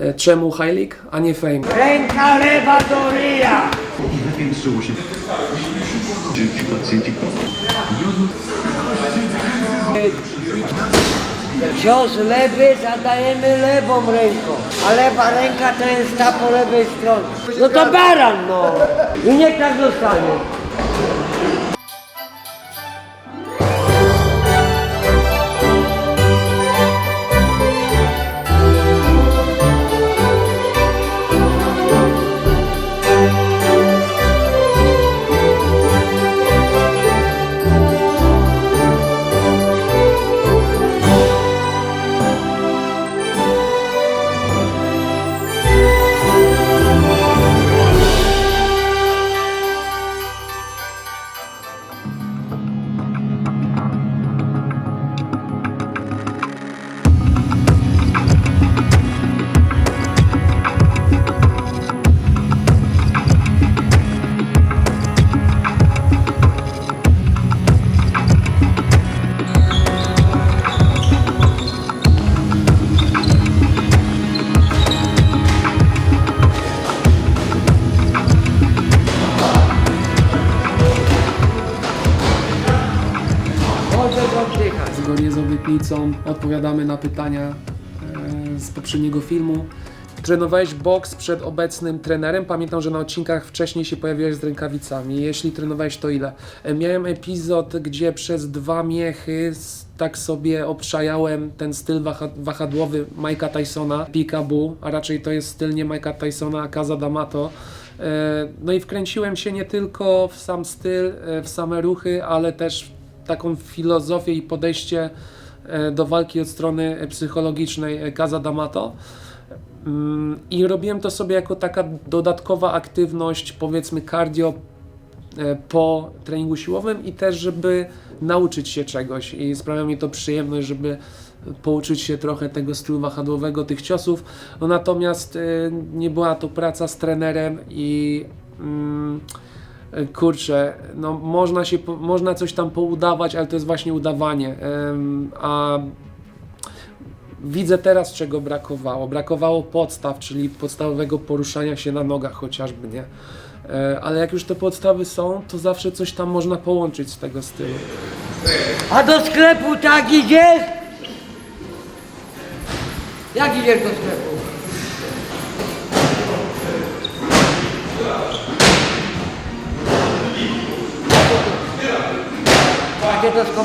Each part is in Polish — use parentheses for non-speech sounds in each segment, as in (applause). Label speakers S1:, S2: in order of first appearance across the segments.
S1: E, Czemu League, a nie Fame?
S2: Ręka lewa do ryja! Cios lewy zadajemy lewą ręką, a lewa ręka to jest ta po lewej stronie. No to baran no! I niech tak zostanie.
S1: Odpowiadamy na pytania e, z poprzedniego filmu. Trenowałeś boks przed obecnym trenerem? Pamiętam, że na odcinkach wcześniej się pojawiłeś z rękawicami. Jeśli trenowałeś, to ile? E, Miałem epizod, gdzie przez dwa miechy tak sobie obszajałem ten styl waha- wahadłowy Mike'a Tysona, Peekaboo, a raczej to jest styl nie Mike'a Tysona, a Kaza D'Amato. E, No i wkręciłem się nie tylko w sam styl, w same ruchy, ale też taką filozofię i podejście do walki od strony psychologicznej e, Kaza D'Amato. Mm, I robiłem to sobie jako taka dodatkowa aktywność, powiedzmy cardio e, po treningu siłowym i też, żeby nauczyć się czegoś. I sprawia mi to przyjemność, żeby pouczyć się trochę tego stylu wahadłowego, tych ciosów. No natomiast e, nie była to praca z trenerem i mm, e, kurczę, no można się, można coś tam poudawać, ale to jest właśnie udawanie. A widzę teraz, czego brakowało. Brakowało podstaw, czyli podstawowego poruszania się na nogach chociażby, nie? E, Ale jak już te podstawy są, to zawsze coś tam można połączyć z tego stylu.
S2: A do sklepu tak idziesz? Jak idziesz do sklepu? Takie to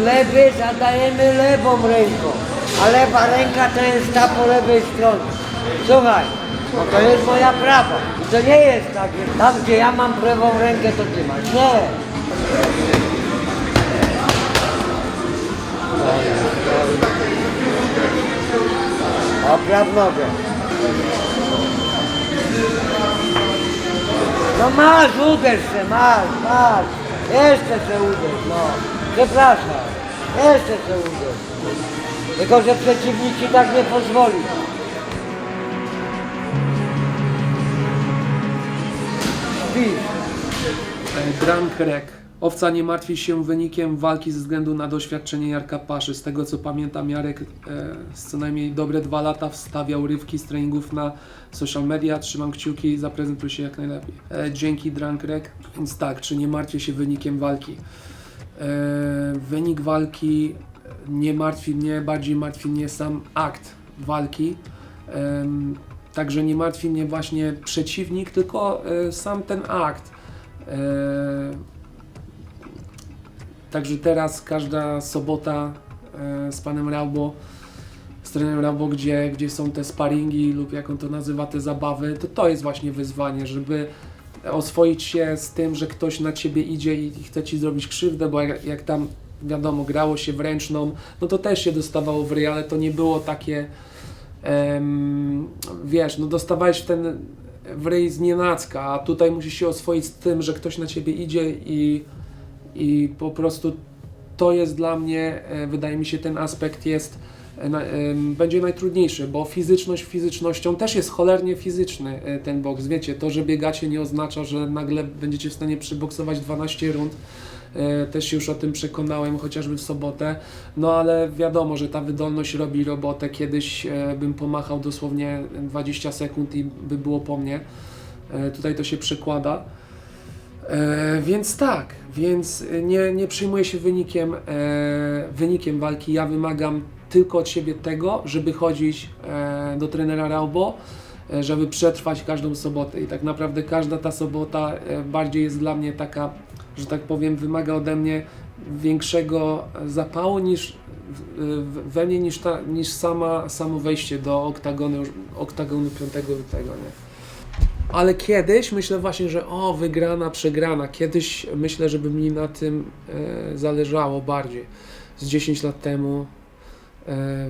S2: lewy zadajemy lewą ręką, a lewa ręka to jest ta po lewej stronie. Słuchaj, no to jest moja prawa. To nie jest tak, że tam gdzie ja mam prawą rękę, to ty masz. Nie. Opraw nogę. No masz, uderz się, masz, masz. Jeszcze się uderz, no. Przepraszam. Jeszcze się uderz. Tylko, że przeciwnik ci tak nie pozwoli. Śpisz.
S1: Drunk Rec. Owca nie martwi się wynikiem walki ze względu na doświadczenie Jarka Paszy. Z tego co pamiętam, Jarek e, z co najmniej dobre dwa lata wstawiał rywki z treningów na social media. Trzymam kciuki, zaprezentuj się jak najlepiej. E, dzięki Drankrek. Więc tak, czy nie martwię się wynikiem walki? E, wynik walki nie martwi mnie, bardziej martwi mnie sam akt walki. Em, Także nie martwi mnie właśnie przeciwnik, tylko e, sam ten akt. E, Także teraz każda sobota e, z panem Raubo, z trenerem Raubo, gdzie, gdzie są te sparingi lub jak on to nazywa, te zabawy, to to jest właśnie wyzwanie, żeby oswoić się z tym, że ktoś na ciebie idzie i chce ci zrobić krzywdę, bo jak, jak tam wiadomo, grało się w ręczną, no to też się dostawało w ryj, ale to nie było takie, wiesz, no dostawałeś ten w ryj z nienacka, a tutaj musisz się oswoić z tym, że ktoś na ciebie idzie i, i po prostu to jest dla mnie, e, wydaje mi się, ten aspekt jest, będzie najtrudniejszy, bo fizyczność fizycznością też jest cholernie fizyczny e, ten boks. Wiecie, to, że biegacie nie oznacza, że nagle będziecie w stanie przyboksować 12 rund. E, Też się już o tym przekonałem, chociażby w sobotę. No ale wiadomo, że ta wydolność robi robotę. Kiedyś e, bym pomachał dosłownie 20 sekund i by było po mnie. E, Tutaj to się przekłada. E, więc tak, więc e, nie, nie przejmuję się wynikiem, e, wynikiem walki. Ja wymagam tylko od siebie tego, żeby chodzić e, do trenera Raubo, e, żeby przetrwać każdą sobotę. I tak naprawdę każda ta sobota e, bardziej jest dla mnie taka, że tak powiem, wymaga ode mnie większego zapału niż we mnie niż, ta, niż sama, samo wejście do oktagonu, oktagonu 5 lutego. Nie? Ale kiedyś myślę właśnie, że o, wygrana, przegrana. Kiedyś myślę, żeby mi na tym e, zależało bardziej. Z 10 lat temu,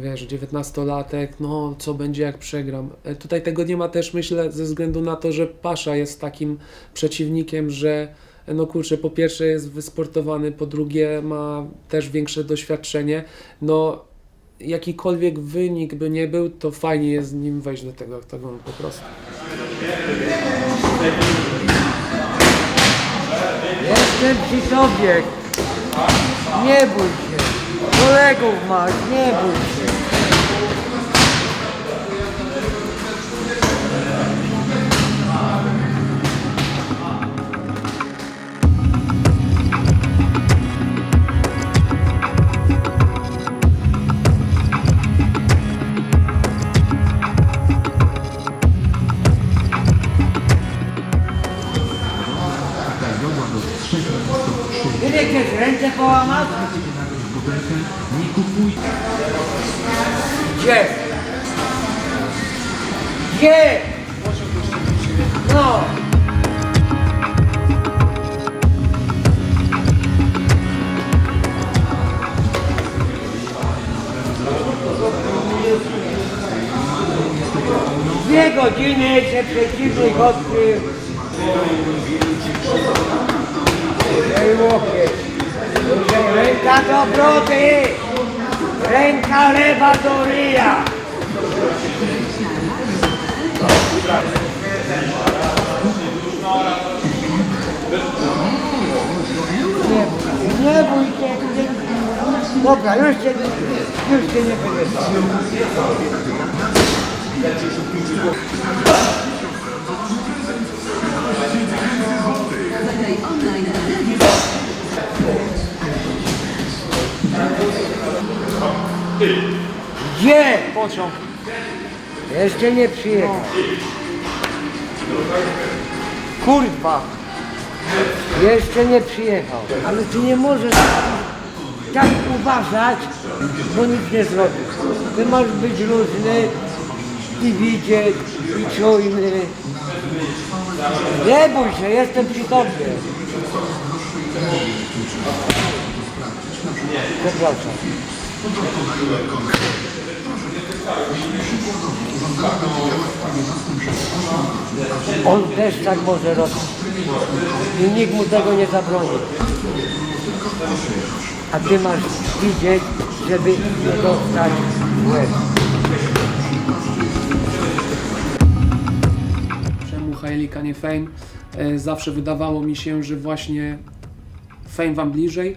S1: wiesz, 19-latek, no co będzie jak przegram. E, tutaj tego nie ma też, myślę, ze względu na to, że Pasza jest takim przeciwnikiem, że e, no kurczę, po pierwsze jest wysportowany, po drugie ma też większe doświadczenie. No jakikolwiek wynik by nie był, to fajnie jest z nim wejść do tego oktagonu po prostu.
S2: Jestem przy tobie. Nie bój. Kolegów masz, nie bój się. Nie chcesz ręce połamać? Gdzie? Gdzie? No. Dwie godziny się przeciwnik odkrył. Ej, łokieć. Ręka do brody. Ręka lewa do ryja. Nie, nie bój się. Dobra, już się, już się nie będę Gdzie?
S1: Pociąg.
S2: Jeszcze nie przyjechał. Kurwa. Jeszcze nie przyjechał. Ale ty nie możesz tak uważać, bo nic nie zrobisz. Ty masz być luźny i widzieć i czujny. Nie bój się, jestem przy tobie. Przepraszam. On też tak może robić. I nikt mu tego nie zabroni. A ty masz widzieć, żeby nie dostać w łeb.
S1: czemu Hailika nie Fame. E, Zawsze wydawało mi się, że właśnie Fame wam bliżej.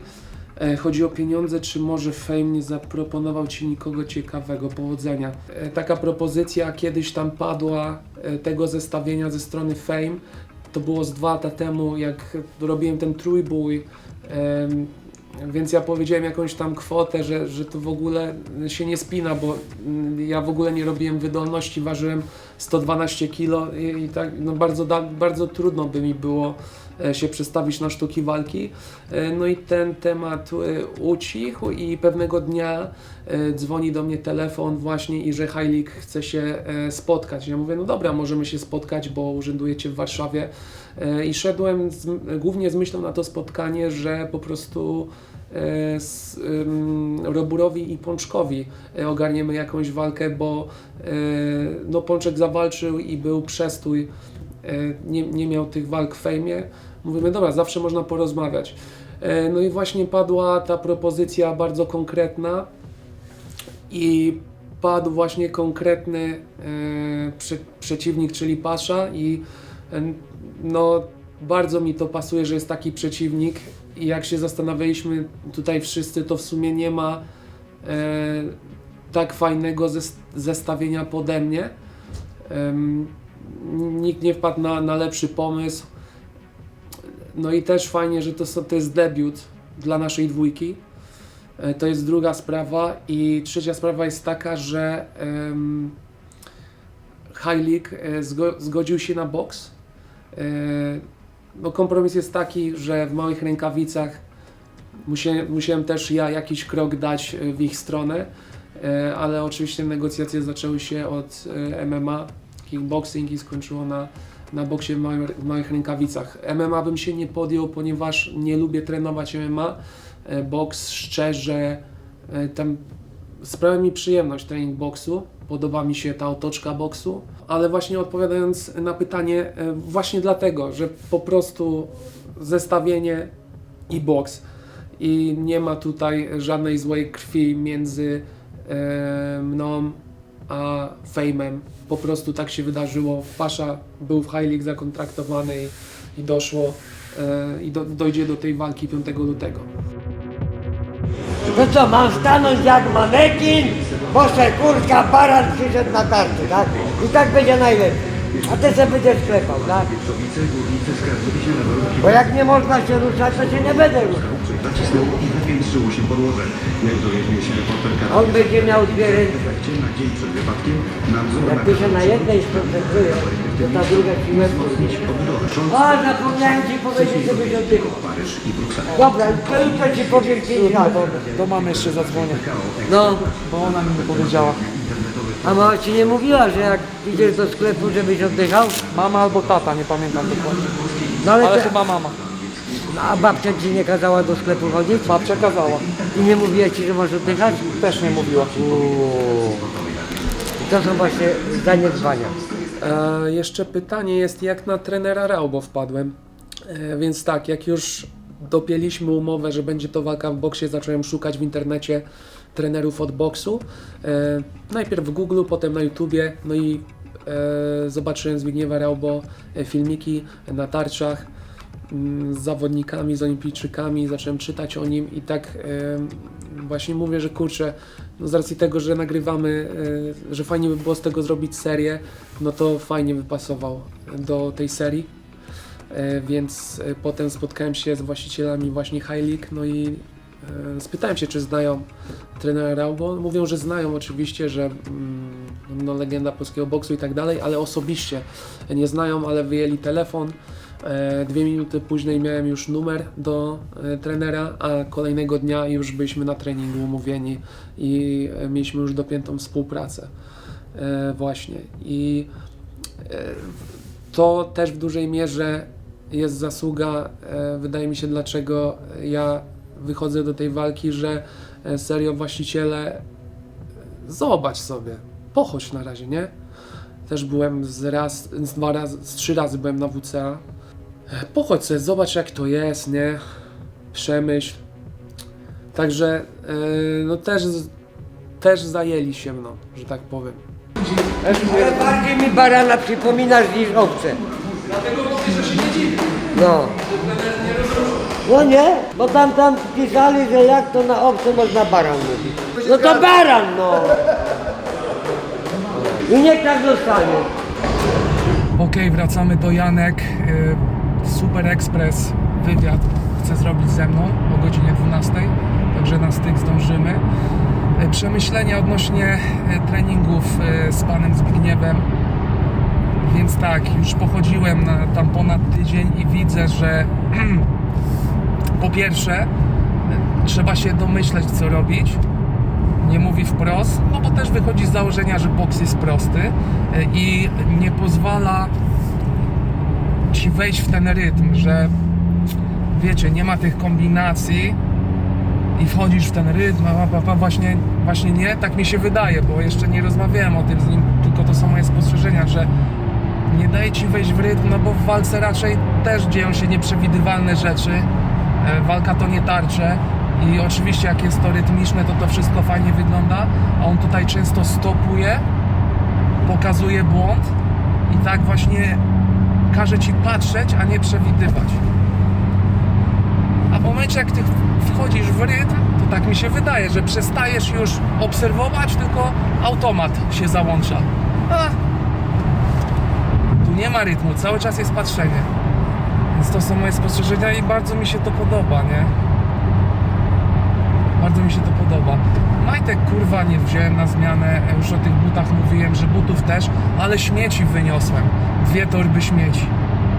S1: E, Chodzi o pieniądze, czy może Fame nie zaproponował ci nikogo ciekawego? Powodzenia. E, Taka propozycja kiedyś tam padła e, tego zestawienia ze strony Fame. To było z dwa lata temu, jak robiłem ten trójbój. Więc ja powiedziałem jakąś tam kwotę, że, że to w ogóle się nie spina, bo mm, ja w ogóle nie robiłem wydolności, ważyłem 112 kg i, i tak no bardzo, bardzo trudno by mi było się przestawić na sztuki walki. E, No i ten temat e, ucichł i pewnego dnia e, dzwoni do mnie telefon właśnie i że Heilig chce się e, spotkać. Ja mówię, no dobra, możemy się spotkać, bo urzędujecie w Warszawie. E, I szedłem z, głównie z myślą na to spotkanie, że po prostu e, z, Roburowi i Pączkowi e, ogarniemy jakąś walkę, bo e, no, Pączek zawalczył i był przestój, e, nie, nie miał tych walk w fejmie. Mówimy, dobra, zawsze można porozmawiać. E, No i właśnie padła ta propozycja bardzo konkretna i padł właśnie konkretny e, prze, przeciwnik, czyli Pasza i e, no bardzo mi to pasuje, że jest taki przeciwnik i jak się zastanawialiśmy tutaj wszyscy, to w sumie nie ma e, tak fajnego zes- zestawienia pode mnie. Em, nikt nie wpadł na, na lepszy pomysł. No i też fajnie, że to, są- to jest debiut dla naszej dwójki. E, To jest druga sprawa i trzecia sprawa jest taka, że um, Heilig e, zgo, zgodził się na boks. E, no kompromis jest taki, że w małych rękawicach musiałem, musiałem też ja jakiś krok dać w ich stronę, ale oczywiście negocjacje zaczęły się od MMA, kickboxing i skończyło na, na boksie w, małym, w małych rękawicach. MMA bym się nie podjął, ponieważ nie lubię trenować MMA. E, Boks szczerze, e, tam sprawia mi przyjemność trening boksu, podoba mi się ta otoczka boksu, ale właśnie odpowiadając na pytanie, e, właśnie dlatego, że po prostu zestawienie i boks i nie ma tutaj żadnej złej krwi między mną a Fejmem. Po prostu tak się wydarzyło. Pasza był w High League zakontraktowany i, i doszło e, i do, dojdzie do tej walki 5 lutego.
S2: To co, mam stanąć jak manekin, bo se kurka baran przyszedł na tarczy, tak? I tak będzie najlepiej. A ty se będziesz sklepał, tak? Bo jak nie można się ruszać, to się nie będę ruszał.
S3: Nacisnął i wypiętrzyło się podłogę. Jak dowiedział się reporter
S2: On będzie miał dwie ręce.
S3: w efekcie na dzień przed wypadkiem nadzór
S2: Jak ty się na jednej skoncentruje, to ta druga ci łeb A, zapomniałem ci powiedzieć, żebyś oddychał. Dobra, to jutro ci powiem pięć razy.
S4: Do mamy jeszcze zadzwonię,
S2: No,
S4: bo ona mi nie powiedziała.
S2: a mama ci nie mówiła, że jak idziesz do sklepu, żebyś oddychał?
S4: Mama albo tata, nie pamiętam dokładnie.
S2: No ale,
S4: Ale
S2: te,
S4: chyba mama.
S2: A babcia ci nie kazała do sklepu chodzić?
S4: Babcia kazała.
S2: I nie mówiła ci, że masz oddychać?
S4: Też nie mówiła.
S2: To są właśnie zaniedbania.
S1: E, jeszcze pytanie jest, jak na trenera Raubo wpadłem. E, więc tak, jak już dopięliśmy umowę, że będzie to walka w boksie, zacząłem szukać w internecie trenerów od boksu. E, najpierw w Google, potem na YouTubie, no i e, zobaczyłem Zbigniewa Raubo e, filmiki na tarczach z zawodnikami, z olimpijczykami, zacząłem czytać o nim i tak e, właśnie mówię, że kurczę, no z racji tego, że nagrywamy, e, że fajnie by było z tego zrobić serię, no to fajnie wypasował do tej serii. E, Więc e, potem spotkałem się z właścicielami właśnie High League, no i e, spytałem się, czy znają trenera Raubo. Mówią, że znają oczywiście, że mm, no, legenda polskiego boksu i tak dalej, ale osobiście nie znają, ale wyjęli telefon. E, Dwie minuty później miałem już numer do e, trenera, a kolejnego dnia już byliśmy na treningu umówieni i e, mieliśmy już dopiętą współpracę. Właśnie. I to też w dużej mierze jest zasługa, wydaje mi się, dlaczego ja wychodzę do tej walki, że serio właściciele, zobacz sobie, pochodź na razie, nie? Też byłem z raz, z dwa razy, z trzy razy byłem na WCA. E, Pochodź sobie, zobacz jak to jest, nie? Przemyśl. Także, e, no też, też zajęli się mną, że tak powiem.
S2: Ale bardziej mi barana przypominasz niż owce.
S1: Dlatego mówię, że się nie dziwię.
S2: No. No nie, bo tam tam pisali, że jak to na obce można baran mówić. No to baran, no. I niech tak zostanie.
S1: Okej, wracamy do Janek. Super Express wywiad chce zrobić ze mną o godzinie 12, także na styk zdążymy. Y, Przemyślenia odnośnie y, treningów y, z panem Zbigniewem. Więc tak, już pochodziłem na tam ponad tydzień i widzę, że (clears throat) po pierwsze trzeba się domyśleć co robić nie mówi wprost, no bo też wychodzi z założenia, że boks jest prosty i nie pozwala ci wejść w ten rytm, że wiecie, nie ma tych kombinacji i wchodzisz w ten rytm, a, a, a właśnie, właśnie nie, tak mi się wydaje, bo jeszcze nie rozmawiałem o tym z nim, tylko to są moje spostrzeżenia, że nie daje ci wejść w rytm, no bo w walce raczej też dzieją się nieprzewidywalne rzeczy. E, Walka to nie tarcze i oczywiście jak jest to rytmiczne, to to wszystko fajnie wygląda, a on tutaj często stopuje, pokazuje błąd i tak właśnie każe ci patrzeć, a nie przewidywać. A w momencie jak ty wchodzisz w rytm, to tak mi się wydaje, że przestajesz już obserwować, tylko automat się załącza. A, tu nie ma rytmu, cały czas jest patrzenie. Więc to są moje spostrzeżenia i bardzo mi się to podoba, nie? Bardzo mi się to podoba. Majtek kurwa nie wziąłem na zmianę, już o tych butach mówiłem, że butów też, ale śmieci wyniosłem. Dwie torby śmieci.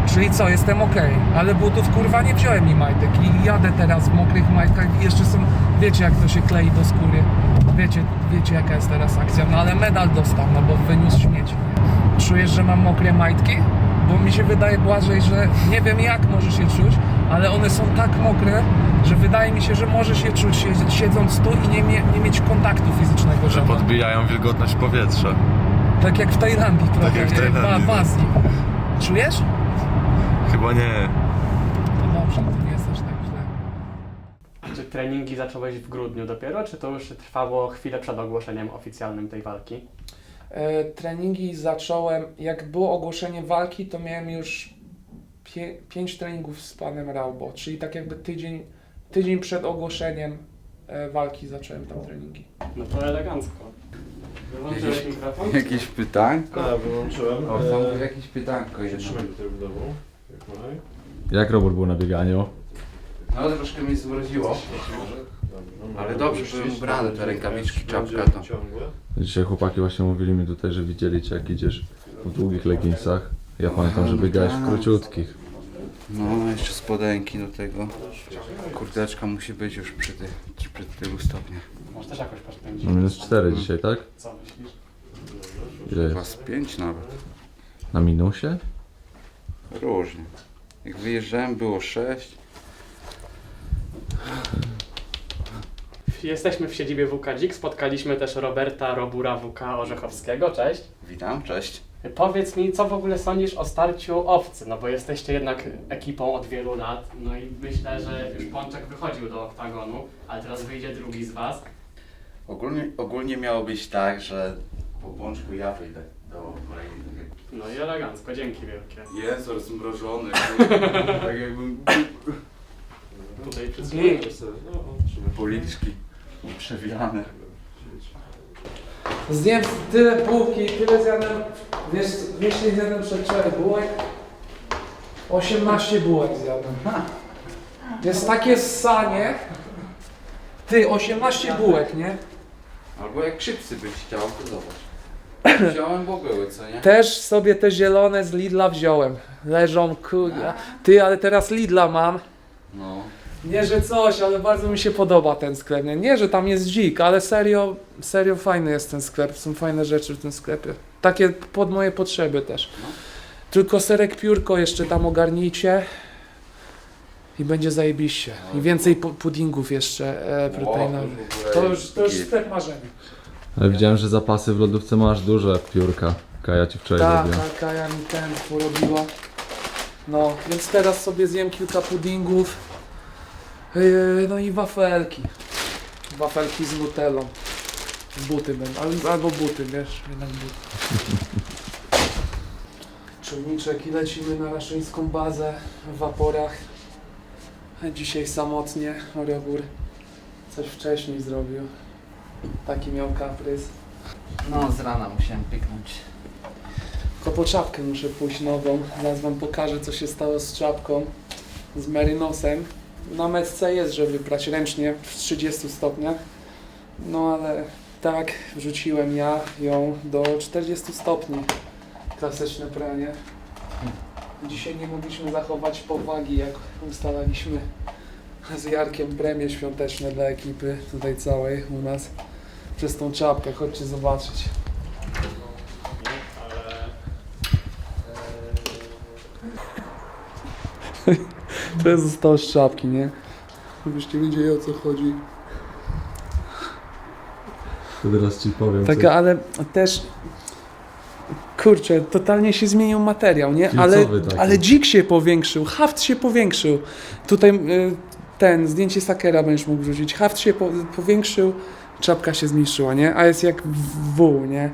S1: Czyli co, jestem ok, ale butów kurwa nie wziąłem mi majtek i jadę teraz w mokrych majtkach i jeszcze są, wiecie jak to się klei do skóry. Wiecie, wiecie jaka jest teraz akcja, no ale medal dostał, no bo wyniósł śmieci. Czujesz, że mam mokre majtki? Bo mi się wydaje Błażej, że nie wiem jak możesz je czuć, ale one są tak mokre, że wydaje mi się, że możesz je czuć siedz- siedząc tu i nie, mie- nie mieć kontaktu fizycznego.
S5: Że
S1: żadnego.
S5: podbijają wilgotność powietrza.
S1: Tak jak w Tajlandii trochę,
S5: jak w
S1: nie?
S5: Tajlandii, no.
S1: w Azji. Czujesz?
S5: Chyba nie.
S1: To dobrze, to nie jest aż tak źle.
S6: Czy treningi zacząłeś w grudniu dopiero, czy to już trwało chwilę przed ogłoszeniem oficjalnym tej walki?
S1: E, treningi zacząłem, jak było ogłoszenie walki, to miałem już pie, pięć treningów z panem Raubo, czyli tak jakby tydzień, tydzień przed ogłoszeniem e, walki zacząłem tam treningi.
S6: No to elegancko. Wyłączyłeś mikrofon?
S7: Jakieś pytanko?
S8: Tak, wyłączyłem.
S7: O,
S8: E,
S7: jakieś pytanko jedno.
S8: Trzymaj tutaj w domu. Jak.
S5: Jak robór był na bieganiu?
S7: No troszkę mnie zmroziło,
S8: Dobrze.
S7: Ale dobrze byłem ubrany, te rękawiczki, czapka to.
S5: Dzisiaj chłopaki właśnie mówili mi tutaj, że widzieli cię jak idziesz w długich leginsach. Ja pamiętam, że biegałeś
S7: tak.
S5: w króciutkich.
S7: No, jeszcze spodenki do tego. Kurteczka musi być już przy tych, przy tylu stopniach.
S6: Może też jakoś poszpędzić.
S5: No minus 4 dzisiaj, tak?
S6: Co myślisz?
S5: Ile
S7: Chyba
S5: jest?
S7: z pięć nawet.
S5: Na minusie?
S7: Różnie. Jak wyjeżdżałem było sześć.
S6: Jesteśmy w siedzibie WK Dzik, spotkaliśmy też Roberta Robura WK Orzechowskiego, cześć.
S7: Witam, cześć.
S6: Powiedz mi, co w ogóle sądzisz o starciu owcy, no bo jesteście jednak ekipą od wielu lat, no i myślę, że już Pączek wychodził do oktagonu, ale teraz wyjdzie drugi z was.
S7: Ogólnie, ogólnie miało być tak, że po bączku ja wyjdę do kolejnego.
S6: No i elegancko, dzięki wielkie.
S7: Jest rozmrożony, tak jakbym
S6: Tutaj wszystko.
S8: No, o, trzymaj.
S7: policzki przewijane.
S1: Zjem tyle bułki, tyle zjadłem, wiesz, wiesz ile zjadłem przedwczoraj bułek? 18 bułek zjadłem. Jest takie ssanie. Ty, 18 bułek, nie?
S7: Albo jak krzypsy byś chciał, to zobacz. (coughs) Wziąłem, bo były, co nie?
S1: Też sobie te zielone z Lidla wziąłem. Leżą, kurde. Ty, ale teraz Lidla mam.
S7: No.
S1: Nie, że coś, ale bardzo mi się podoba ten sklep. Nie, nie że tam jest dzik, ale serio, serio fajny jest ten sklep. Są fajne rzeczy w tym sklepie. Takie pod moje potrzeby też.
S7: No.
S1: Tylko serek piórko jeszcze tam ogarnijcie. I będzie zajebiście. I więcej pu- puddingów jeszcze e, proteinowych. To już, to już sklep marzenia.
S5: Ale widziałem, że zapasy w lodówce masz duże piórka. Kaja ci wczoraj
S1: Tak,
S5: zrobiła.
S1: tak, Kaja mi ten porobiła. No, więc teraz sobie zjem kilka puddingów. Yy, no i wafelki. Wafelki z nutellą. Buty będą, al- albo buty, wiesz, jednak buty. (laughs) Czujniczek i lecimy na raszyńską bazę w waporach. Dzisiaj samotnie Robór coś wcześniej zrobił. Taki miał kaprys.
S7: No, z rana musiałem pyknąć.
S1: Tylko po czapkę muszę pójść nową. Zaraz wam pokażę co się stało z czapką. Z merynosem. Na mesce jest, żeby brać ręcznie w 30 stopniach. No ale tak wrzuciłem ja ją do 40 stopni. Klasyczne pranie. Dzisiaj nie mogliśmy zachować powagi, jak ustalaliśmy z Jarkiem premie świąteczne dla ekipy tutaj całej u nas przez tą czapkę. Chodźcie zobaczyć. To jest zostało z czapki, nie? Żebyście wiedzieli o co chodzi.
S5: To teraz ci powiem.
S1: Taka, ale też. Kurczę, totalnie się zmienił materiał, nie? Ale, ale dzik się powiększył, haft się powiększył. Tutaj y, ten, zdjęcie Sakera będziesz mógł wrzucić. Haft się po, powiększył, czapka się zmniejszyła, nie? A jest jak w W, nie?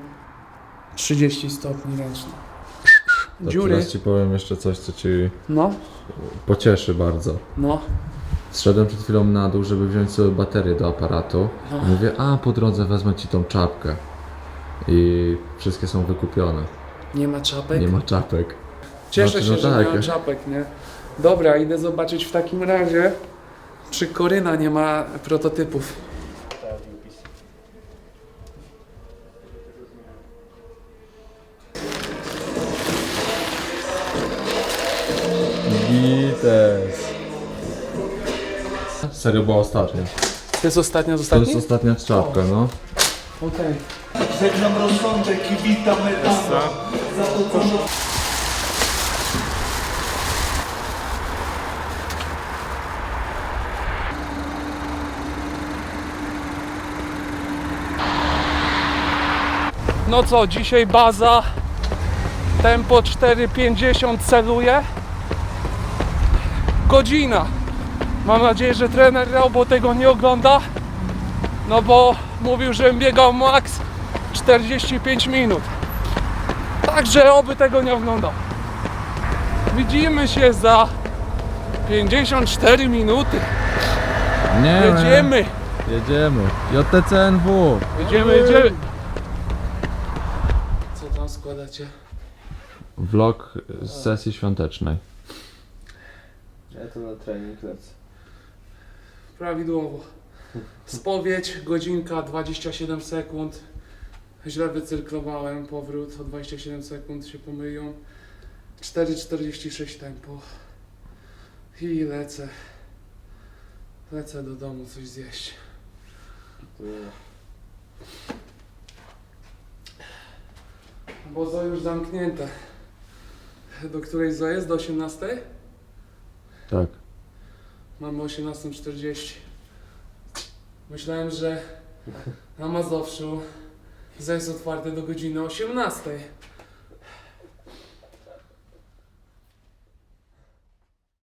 S1: 30 stopni ręcznie.
S5: To
S1: Dziury.
S5: teraz ci powiem jeszcze coś, co ci
S1: No,
S5: pocieszy bardzo.
S1: no.
S5: Zszedłem przed chwilą na dół, żeby wziąć sobie baterię do aparatu.
S1: No.
S5: I mówię, a po drodze wezmę ci tą czapkę. I wszystkie są wykupione.
S1: Nie ma czapek?
S5: Nie ma czapek.
S1: Cieszę
S5: Znaczy,
S1: się,
S5: no
S1: że
S5: tak.
S1: nie ma czapek, nie? Dobra, idę zobaczyć w takim razie, czy Koryna nie ma prototypów.
S5: Serio była ostatnia.
S1: To jest ostatnia z
S5: To
S1: ostatnich?
S5: jest ostatnia czapka, no.
S1: Okej.
S9: Żegnam rozsądek i witam metano. Za to, co
S1: No co, dzisiaj baza, tempo 4,50 celuje. Godzina. Mam nadzieję, że trener Robo tego nie ogląda, no bo mówił, że biegał max 45 minut. Także oby tego nie oglądał. Widzimy się za 54 minuty.
S5: Nie,
S1: Jedziemy,
S5: Jedziemy. JTCNW.
S1: jedziemy, jedziemy. Co tam składacie?
S5: Vlog z sesji świątecznej.
S8: Ja to na trening lecę.
S1: Prawidłowo. Spowiedź, godzinka 27 sekund. Źle wycyrklowałem powrót o 27 sekund się pomylią. 4,46 tempo. I lecę. Lecę do domu coś zjeść. Bo zo już zamknięte. Do której jest? Do 18?
S5: Tak.
S1: Mamy 18.40. Myślałem, że na Mazowszu zo jest otwarte do godziny 18.